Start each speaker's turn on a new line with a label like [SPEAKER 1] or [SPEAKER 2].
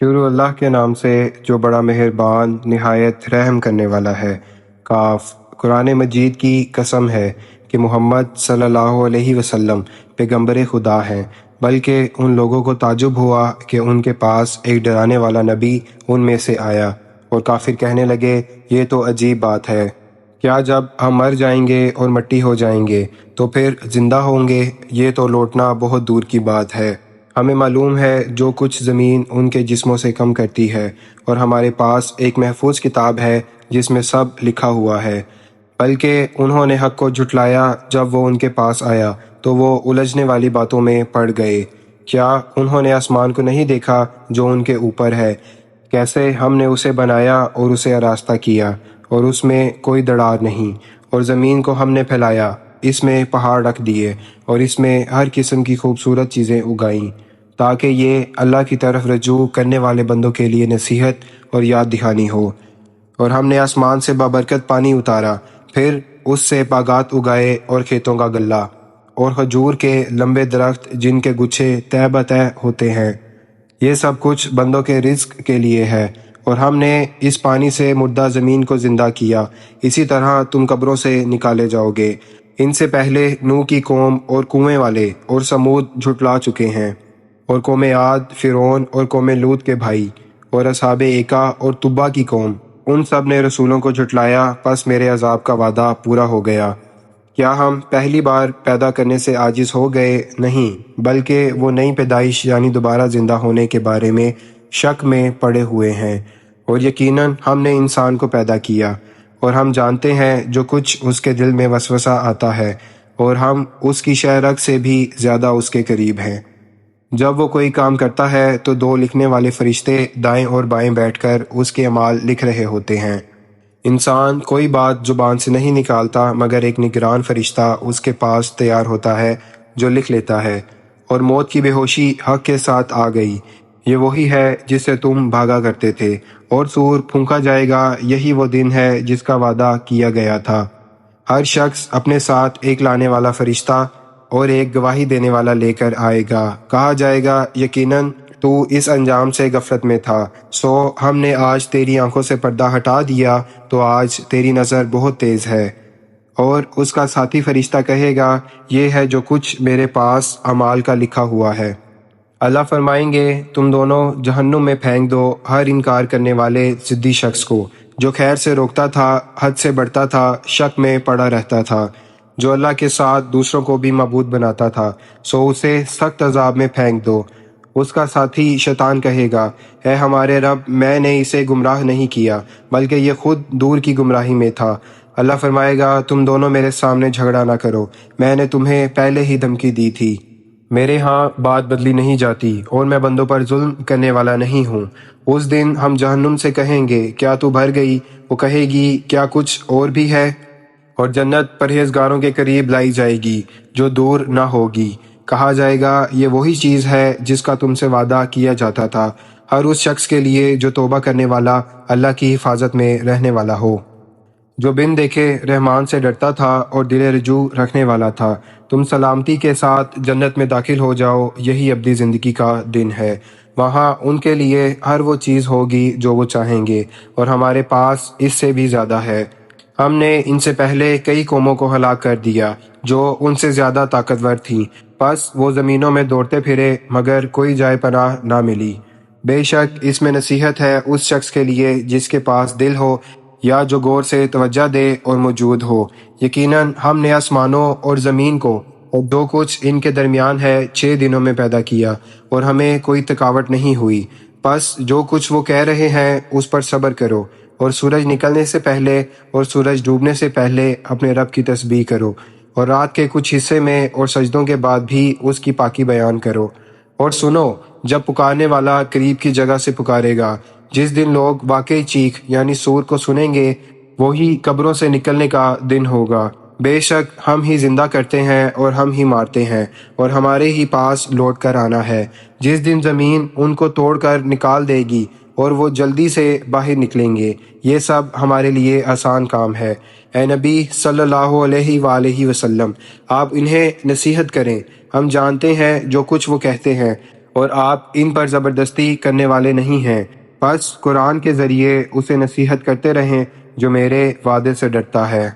[SPEAKER 1] شروع اللہ کے نام سے جو بڑا مہربان، نہایت رحم کرنے والا ہے۔ کاف، قرآن مجید کی قسم ہے کہ محمد صلی اللہ علیہ وسلم پیغمبر خدا ہیں، بلکہ ان لوگوں کو تعجب ہوا کہ ان کے پاس ایک ڈرانے والا نبی ان میں سے آیا۔ اور کافر کہنے لگے، یہ تو عجیب بات ہے۔ کیا جب ہم مر جائیں گے اور مٹی ہو جائیں گے، تو پھر زندہ ہوں گے، یہ تو لوٹنا بہت دور کی بات ہے۔ ہمیں معلوم ہے جو کچھ زمین ان کے جسموں سے کم کرتی ہے، اور ہمارے پاس ایک محفوظ کتاب ہے جس میں سب لکھا ہوا ہے۔ بلکہ انہوں نے حق کو جھٹلایا جب وہ ان کے پاس آیا، تو وہ الجھنے والی باتوں میں پڑ گئے۔ کیا انہوں نے آسمان کو نہیں دیکھا جو ان کے اوپر ہے؟ کیسے ہم نے اسے بنایا اور اسے آراستہ کیا، اور اس میں کوئی دڑار نہیں، اور زمین کو ہم نے پھیلایا، اس میں پہاڑ رکھ دیے، اور اس میں ہر قسم کی خوبصورت چیزیں اگائیں۔ تاکہ یہ اللہ کی طرف رجوع کرنے والے بندوں کے لیے نصیحت اور یاد دہانی ہو۔ اور ہم نے آسمان سے بابرکت پانی اتارا، پھر اس سے باغات اگائے اور کھیتوں کا گلہ، اور حجور کے لمبے درخت جن کے گچھے طے بتہ ہوتے ہیں۔ یہ سب کچھ بندوں کے رزق کے لیے ہے، اور ہم نے اس پانی سے مردہ زمین کو زندہ کیا۔ اسی طرح تم قبروں سے نکالے جاؤ گے۔ ان سے پہلے نو کی قوم اور کنویں والے اور سمود جھٹلا چکے ہیں۔ اور قوم عاد فرون اور قوم لوت کے بھائی اور اصحاب ایکا اور طبا کی قوم، ان سب نے رسولوں کو جھٹلایا، پس میرے عذاب کا وعدہ پورا ہو گیا۔ کیا ہم پہلی بار پیدا کرنے سے عاجز ہو گئے؟ نہیں، بلکہ وہ نئی پیدائش یعنی دوبارہ زندہ ہونے کے بارے میں شک میں پڑے ہوئے ہیں۔ اور یقیناً ہم نے انسان کو پیدا کیا، اور ہم جانتے ہیں جو کچھ اس کے دل میں وسوسہ آتا ہے، اور ہم اس کی شہرک سے بھی زیادہ اس کے قریب ہیں۔ جب وہ کوئی کام کرتا ہے تو دو لکھنے والے فرشتے دائیں اور بائیں بیٹھ کر اس کے عمال لکھ رہے ہوتے ہیں۔ انسان کوئی بات زبان سے نہیں نکالتا، مگر ایک نگران فرشتہ اس کے پاس تیار ہوتا ہے جو لکھ لیتا ہے، اور موت کی بے ہوشی حق کے ساتھ آ گئی۔ یہ وہی ہے جس سے تم بھاگا کرتے تھے، اور سور پھونکا جائے گا، یہی وہ دن ہے جس کا وعدہ کیا گیا تھا۔ ہر شخص اپنے ساتھ ایک لانے والا فرشتہ اور ایک گواہی دینے والا لے کر آئے گا۔ کہا جائے گا، یقیناً تو اس انجام سے غفلت میں تھا۔ سو، ہم نے آج تیری آنکھوں سے پردہ ہٹا دیا، تو آج تیری نظر بہت تیز ہے۔ اور اس کا ساتھی فرشتہ کہے گا، یہ ہے جو کچھ میرے پاس امال کا لکھا ہوا ہے۔ اللہ فرمائیں گے، تم دونوں جہنم میں پھینک دو ہر انکار کرنے والے ضدی شخص کو، جو خیر سے روکتا تھا، حد سے بڑھتا تھا، شک میں پڑا رہتا تھا۔ جو اللہ کے ساتھ دوسروں کو بھی معبود بناتا تھا، سو اسے سخت عذاب میں پھینک دو۔ اس کا ساتھی شیطان کہے گا، اے ہمارے رب، میں نے اسے گمراہ نہیں کیا، بلکہ یہ خود دور کی گمراہی میں تھا۔ اللہ فرمائے گا، تم دونوں میرے سامنے جھگڑا نہ کرو، میں نے تمہیں پہلے ہی دھمکی دی تھی۔ میرے ہاں بات بدلی نہیں جاتی، اور میں بندوں پر ظلم کرنے والا نہیں ہوں۔ اس دن ہم جہنم سے کہیں گے، کیا تو بھر گئی؟ وہ کہے گی، کیا کچھ اور بھی ہے؟ اور جنت پرہیزگاروں کے قریب لائی جائے گی، جو دور نہ ہوگی۔ کہا جائے گا، یہ وہی چیز ہے جس کا تم سے وعدہ کیا جاتا تھا۔ ہر اس شخص کے لیے جو توبہ کرنے والا اللہ کی حفاظت میں رہنے والا ہو۔ جو بن دیکھے رحمان سے ڈرتا تھا اور دل رجوع رکھنے والا تھا۔ تم سلامتی کے ساتھ جنت میں داخل ہو جاؤ، یہی ابدی زندگی کا دن ہے۔ وہاں ان کے لیے ہر وہ چیز ہوگی جو وہ چاہیں گے، اور ہمارے پاس اس سے بھی زیادہ ہے۔ ہم نے ان سے پہلے کئی قوموں کو ہلاک کر دیا جو ان سے زیادہ طاقتور تھیں۔ پس وہ زمینوں میں دوڑتے پھرے مگر کوئی جائے پناہ نہ ملی۔ بے شک اس میں نصیحت ہے اس شخص کے لیے جس کے پاس دل ہو یا جو غور سے توجہ دے اور موجود ہو۔ یقیناً ہم نے آسمانوں اور زمین کو اور دو کچھ ان کے درمیان ہے چھ دنوں میں پیدا کیا اور ہمیں کوئی تھکاوٹ نہیں ہوئی۔ بس جو کچھ وہ کہہ رہے ہیں اس پر صبر کرو۔ اور سورج نکلنے سے پہلے اور سورج ڈوبنے سے پہلے اپنے رب کی تسبیح کرو اور رات کے کچھ حصے میں اور سجدوں کے بعد بھی اس کی پاکی بیان کرو۔ اور سنو، جب پکارنے والا قریب کی جگہ سے پکارے گا، جس دن لوگ واقعی چیخ یعنی سور کو سنیں گے، وہی قبروں سے نکلنے کا دن ہوگا۔ بے شک ہم ہی زندہ کرتے ہیں اور ہم ہی مارتے ہیں اور ہمارے ہی پاس لوٹ کر آنا ہے۔ جس دن زمین ان کو توڑ کر نکال دے گی اور وہ جلدی سے باہر نکلیں گے۔ یہ سب ہمارے لیے آسان کام ہے۔ اے نبی صلی اللہ علیہ وآلہ وسلم، آپ انہیں نصیحت کریں۔ ہم جانتے ہیں جو کچھ وہ کہتے ہیں، اور آپ ان پر زبردستی کرنے والے نہیں ہیں۔ بس قرآن کے ذریعے اسے نصیحت کرتے رہیں جو میرے وعدے سے ڈرتا ہے۔